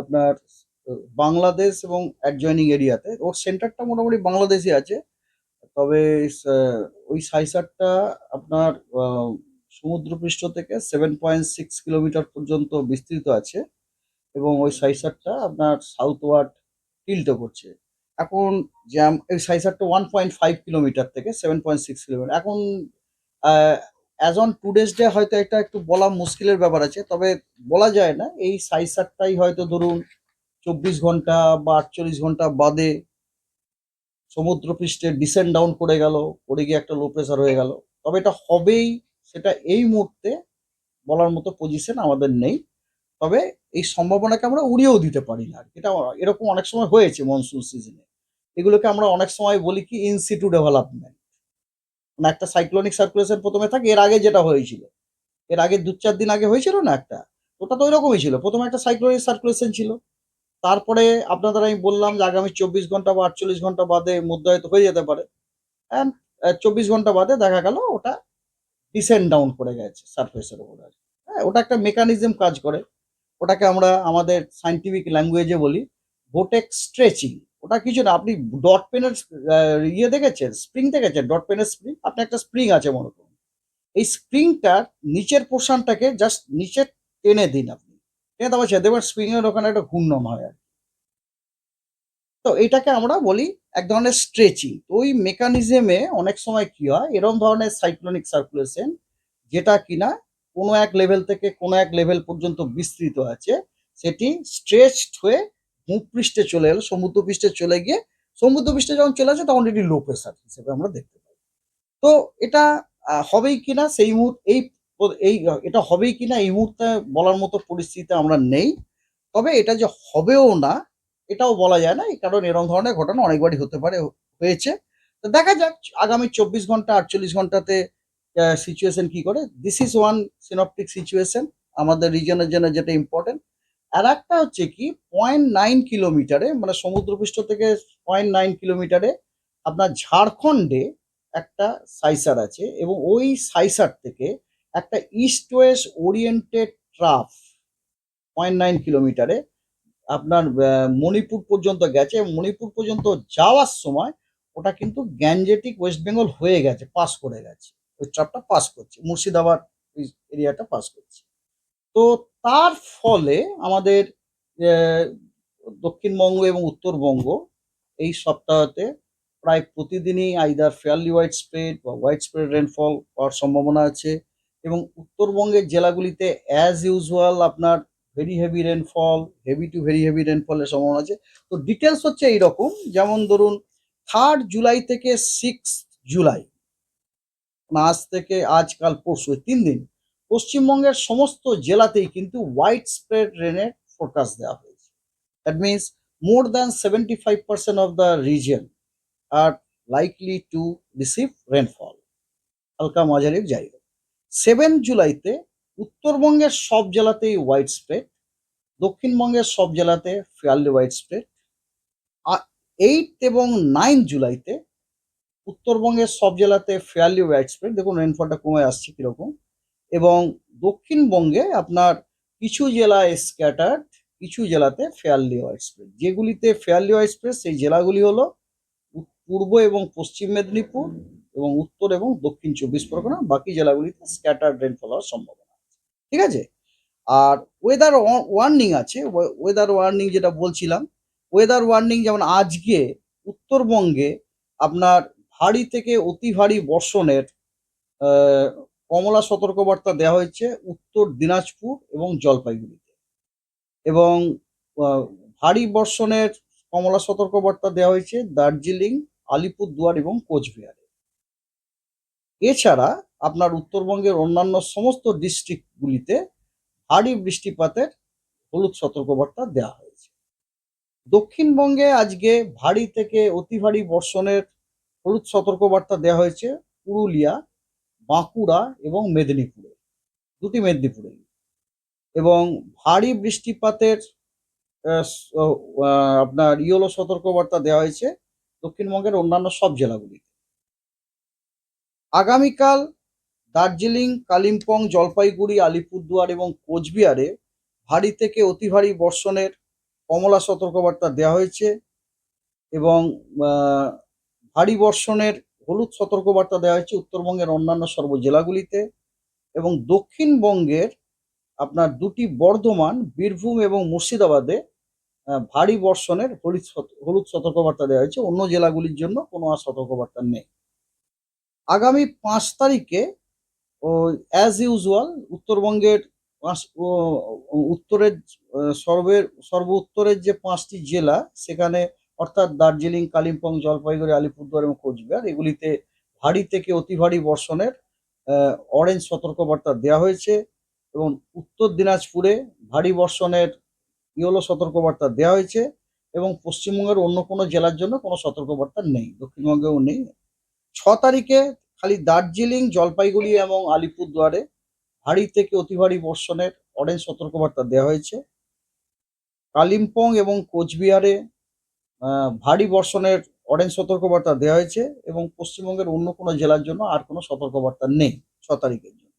আপনার, বাংলাদেশ এবং অ্যাডজয়নিং এরিয়াতে ওর সেন্টারটা মোটামুটি বাংলাদেশই আছে। তবে ওই সাইসারটা আপনার সমুদ্রপৃষ্ঠ থেকে সেভেন পয়েন্ট সিক্স কিলোমিটার পর্যন্ত বিস্তৃত আছে এবং ওই সাইসারটা আপনার সাউথ ওয়ার্ড টিল্টও করছে এখন জ্যাম এই সাইসারটা ওয়ান পয়েন্ট ফাইভ কিলোমিটার থেকে সেভেন পয়েন্ট সিক্স কিলোমিটার এখন as on today's day হয়তো এটা একটু বলা মুশকিলের ব্যাপার আছে, তবে বলা যায় না, এই সাইসারটাই হয়তো ধরুন চব্বিশ ঘণ্টা বা আটচল্লিশ ঘণ্টা বাদে সমুদ্রপৃষ্ঠে ডিসেন্ড ডাউন করে গেল করে গিয়ে একটা লো প্রেশার হয়ে গেল। তবে এটা হবেই, সেটা এই মুহূর্তে বলার মতো পজিশন আমাদের নেই। তবে এই সম্ভাবনাকে আমরা উড়িয়েও দিতে পারি না। এটা এরকম অনেক সময় হয়েছে মনসুন সিজনে এগুলোকে আমরা অনেক সময় বলি কি ইনসিটু ডেভেলপমেন্ট মানে একটা সাইক্লোনিক সার্কুলেশন প্রথমে থাকে, এর আগে যেটা হয়েছিল। এর আগে দু চার দিন আগে হয়েছিল না একটা? ওটা তো ওইরকমই ছিল। প্রথমে একটা সাইক্লোনিক সার্কুলেশন ছিল। তারপরে আপনাদের আমি বললাম যে আগামী চব্বিশ ঘণ্টা বা আটচল্লিশ ঘণ্টা বাদে মধ্যে হয়তো হয়ে যেতে পারে। অ্যান্ড চব্বিশ ঘণ্টা বাদে দেখা গেল ওটা ডিসেন্ড ডাউন করে গেছে সারফেসের উপর হ্যাঁ ওটা একটা মেকানিজম কাজ করে। ওটাকে আমরা আমাদের সাইন্টিফিক ল্যাঙ্গুয়েজে বলি ভোটেক স্ট্রেচিং ওটা কিছু না, আপনি ডট পেনের ইয়ে দেখেছেন? স্প্রিং দেখেছেন? ডট পেনের স্প্রিং আপনি একটা স্প্রিং আছে মনে করুন। এই স্প্রিংটার নিচের পোর্শনটাকে জাস্ট নিচে টেনে দিন আপনি। টেনে দেওয়া হচ্ছে দেখবেন স্প্রিং এর ওখানে একটা ঘূর্ণন হয় আর তো এটাকে আমরা বলি এক ধরনের স্ট্রেচিং ওই মেকানিজমে অনেক সময় কি হয়? এরকম ধরনের সাইক্লোনিক সার্কুলেশন যেটা কিনা কোনো এক লেভেল থেকে কোনো এক লেভেল পর্যন্ত বিস্তৃত আছে, সেটি স্ট্রেচড হয়ে ভূপৃষ্ঠে চলে এলো সমুদ্রপৃষ্ঠে চলে গিয়ে সমুদ্রপৃষ্ঠে যখন চলে আসে, তখন এটি লো প্রেসার হিসেবে আমরা দেখতে পাই। তো এটা হবেই কিনা সেই মুহূর্তে, এই এই, এটা হবেই কিনা এই মুহূর্তে বলার মতো পরিস্থিতিতে আমরা নেই। তবে এটা যে হবেও না, এটাও বলা যায় না কারণ এরকম ধরনের ঘটনা অনেকবারই হতে পারে, হয়েছে। তো দেখা যাক, আগামী চব্বিশ ঘণ্টা, আটচল্লিশ ঘন্টাতে সিচুয়েশন কি করে? This is one synoptic situation আমাদের রিজনের জন্য যেটা ইম্পর্টেন্ট আর একটা হচ্ছে কি পয়েন্ট নাইন কিলোমিটারে মানে সমুদ্রপৃষ্ঠ থেকে পয়েন্ট নাইন কিলোমিটারে আপনার ঝাড়খণ্ডে একটা সাইসার আছে এবং ওই সাইসার থেকে একটা east west oriented trough point nine কিলোমিটারে আপনার মণিপুর পর্যন্ত গেছে মণিপুর পর্যন্ত যাওয়ার সময় ওটা কিন্তু গ্যাঞ্জেটিক ওয়েস্ট বেঙ্গল হয়ে গেছে পাস করে গেছে। ওই ট্রাপটা পাস করছে, মুর্শিদাবাদ এরিয়াটা পাস করছে। তো তার ফলে আমাদের দক্ষিণবঙ্গ এবং উত্তরবঙ্গ এই সপ্তাহতে প্রায় প্রতিদিনই আইদার ফেয়ারলি হোয়াইট স্প্রেড বা হোয়াইট স্প্রেড রেনফল হওয়ার সম্ভাবনা আছে এবং উত্তরবঙ্গের জেলাগুলিতে অ্যাজ ইউজুয়াল আপনার very heavy rainfall heavy to very heavy রেনফলের সম্ভাবনা আছে। তো ডিটেলস হচ্ছে এইরকম, যেমন ধরুন থার্ড জুলাই থেকে সিক্স জুলাই আজ থেকে আজকাল পরশু, তিন দিন। পশ্চিমবঙ্গের সমস্ত জেলাতেই কিন্তু হোয়াইট স্প্রেড রেনের ফোরকাস্ট দেওয়া হয়েছে। That means more than seventy five percent of the region are likely to receive rainfall হালকা মাঝারি যাই হোক সেভেন জুলাইতে উত্তরবঙ্গের সব জেলাতেই হোয়াইট স্প্রেড দক্ষিণবঙ্গের সব জেলাতে ফেয়ারলি হোয়াইট স্প্রেড এইট এবং নাইন জুলাইতে উত্তরবঙ্গের সব জেলাতে ফেয়ারলি হোয়াইট স্প্রেড দেখুন রেনফলটা কমে আসছে কীরকম। এবং দক্ষিণবঙ্গে আপনার কিছু জেলায় স্ক্যাটার্ড কিছু জেলাতে ফেয়ারলি হোয়াইট স্প্রেড যেগুলিতে ফেয়ারলি হোয়াইট স্প্রেড সেই জেলাগুলি হলো পূর্ব এবং পশ্চিম মেদিনীপুর এবং উত্তর এবং দক্ষিণ চব্বিশ পরগনা। বাকি জেলাগুলিতে স্ক্যাটার্ড রেনফল হওয়ার সম্ভাবনা আছে। ঠিক আছে? আর ওয়েদার ওয়ার্নিং আছে। ওয়েদার ওয়ার্নিং যেটা বলছিলাম ওয়েদার ওয়ার্নিং যেমন আজকে উত্তরবঙ্গে আপনার ভারী থেকে অতি ভারী বর্ষণের কমলা সতর্কবার্তা দেওয়া হয়েছে উত্তর দিনাজপুর এবং জলপাইগুড়িতে। এবং ভারী বর্ষণের কমলা সতর্কবার্তা দেওয়া হয়েছে দার্জিলিং, আলিপুরদুয়ার এবং কোচবিহারে। এছাড়া আপনার উত্তরবঙ্গের অন্যান্য সমস্ত ডিস্ট্রিক্টগুলিতে ভারী বৃষ্টিপাতের হলুদ সতর্কবার্তা দেওয়া হয়েছে। দক্ষিণবঙ্গে আজকে ভারী থেকে অতি ভারী বর্ষণের হলুদ সতর্কবার্তা দেওয়া হয়েছে পুরুলিয়া বাঁকুড়া এবং মেদিনীপুরে, দুটি মেদিনীপুরে। এবং ভারী বৃষ্টিপাতের আপনার ইয়েলো সতর্কবার্তা দেওয়া হয়েছে দক্ষিণবঙ্গের অন্যান্য সব জেলাগুলিতে। আগামীকাল দার্জিলিং, কালিম্পং, জলপাইগুড়ি, আলিপুরদুয়ার এবং কোচবিহারে ভারী থেকে অতি ভারী বর্ষণের কমলা সতর্কবার্তা দেওয়া হয়েছে এবং ভারী বর্ষণের হলুদ সতর্কবার্তা দেওয়া হয়েছে উত্তরবঙ্গের অন্যান্য সর্ব জেলাগুলিতে এবং দক্ষিণবঙ্গের আপনার দুটি বর্ধমান, বীরভূম এবং মুর্শিদাবাদে ভারী বর্ষণের হলুদ হলুদ সতর্কবার্তা দেওয়া হয়েছে। অন্য জেলাগুলির জন্য কোনো আর সতর্কবার্তা নেই। আগামী পাঁচ তারিখে অ্যাজ ইউজুয়াল উত্তরবঙ্গের পাঁচ- উত্তরের সর্বের, সর্ব উত্তরের যে পাঁচটি জেলা, সেখানে অর্থাৎ দার্জিলিং, কালিম্পং, জলপাইগুড়ি, আলিপুরদুয়ার এবং কোচবিহার, এগুলিতে ভারী থেকে অতি ভারী বর্ষণের অরেঞ্জ সতর্কবার্তা দেওয়া হয়েছে এবং উত্তর দিনাজপুরে ভারী বর্ষণের ইয়েলো সতর্কবার্তা দেওয়া হয়েছে এবং পশ্চিমবঙ্গের অন্য কোনো জেলার জন্য কোনো সতর্কবার্তা নেই, দক্ষিণবঙ্গেও নেই। ছ তারিখে খালি দার্জিলিং, জলপাইগুড়ি এবং আলিপুরদুয়ারে ভারী থেকে অতি ভারী বর্ষণের অরেঞ্জ সতর্কবার্তা দেওয়া হয়েছে। কালিম্পং এবং কোচবিহারে ভারী বর্ষণের অরেঞ্জ সতর্কবার্তা দেওয়া হয়েছে এবং পশ্চিমবঙ্গের অন্য কোনো জেলার জন্য আর কোনো সতর্কবার্তা নেই, ছ তারিখের জন্য।